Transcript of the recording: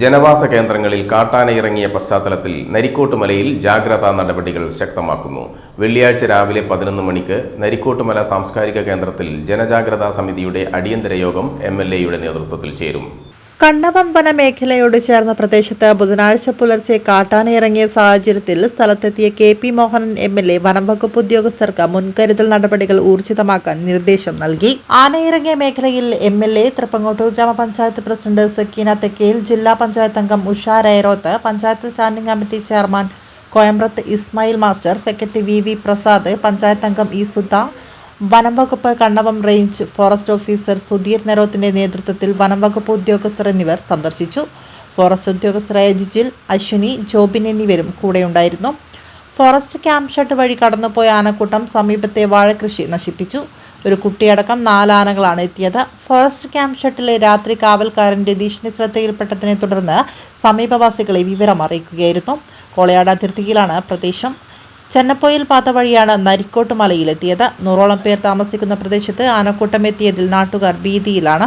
ജനവാസ കേന്ദ്രങ്ങളിൽ കാട്ടാന ഇറങ്ങിയ പശ്ചാത്തലത്തിൽ നരിക്കോട്ടുമലയിൽ ജാഗ്രതാ നടപടികൾ ശക്തമാക്കുന്നു. വെള്ളിയാഴ്ച രാവിലെ പതിനൊന്ന് മണിക്ക് നരിക്കോട്ടുമല സാംസ്കാരിക കേന്ദ്രത്തിൽ ജനജാഗ്രതാ സമിതിയുടെ അടിയന്തര യോഗം എം നേതൃത്വത്തിൽ ചേരും. കണ്ണവം വനമേഖലയോട് ചേർന്ന പ്രദേശത്ത് ബുധനാഴ്ച പുലർച്ചെ കാട്ടാനിറങ്ങിയ സാഹചര്യത്തിൽ സ്ഥലത്തെത്തിയ K P Mohanan M L A വനംവകുപ്പ് ഉദ്യോഗസ്ഥർക്ക് മുൻകരുതൽ നടപടികൾ ഊർജിതമാക്കാൻ നിർദ്ദേശം നൽകി. ആനയിറങ്ങിയ മേഖലയിൽ എം എൽ എ തൃപ്പങ്ങോട്ടൂർ ഗ്രാമപഞ്ചായത്ത് പ്രസിഡന്റ് സക്കീന തെക്കേൽ ജില്ലാ പഞ്ചായത്ത് അംഗം Usha Rairoth panchayat standing committee chairman Koyambrath Ismail master secretary V V Prasad panchayat അംഗം ഇ സുധ വനം വകുപ്പ് Kannavam range forest officer Sudheer നെരോത്തിന്റെ നേതൃത്വത്തിൽ വനം വകുപ്പ് ഉദ്യോഗസ്ഥർ എന്നിവർ സന്ദർശിച്ചു. ഫോറസ്റ്റ് ഉദ്യോഗസ്ഥരായ ജിജിൽ അശ്വിനി ജോബിൻ എന്നിവരും കൂടെയുണ്ടായിരുന്നു. ഫോറസ്റ്റ് ക്യാമ്പ് ഷട്ട് വഴി കടന്നുപോയ ആനക്കൂട്ടം സമീപത്തെ വാഴകൃഷി നശിപ്പിച്ചു. ഒരു കുട്ടിയടക്കം നാല് ആനകളാണ് എത്തിയത്. ഫോറസ്റ്റ് ക്യാമ്പ് ഷട്ടിലെ രാത്രി കാവൽക്കാരൻ രതീഷിന്റെ ശ്രദ്ധയിൽപ്പെട്ടതിനെ തുടർന്ന് സമീപവാസികളെ വിവരം അറിയിക്കുകയായിരുന്നു. കോളയാട് അതിർത്തിയിലാണ് പ്രദേശം. ചെന്നപ്പോയിൽ പാത വഴിയാണ് നരിക്കോട്ട് മലയിലെത്തിയത് നൂറോളം പേർ താമസിക്കുന്ന പ്രദേശത്ത് ആനക്കൂട്ടം എത്തിയതിൽ നാട്ടുകാർ ഭീതിയിലാണ്.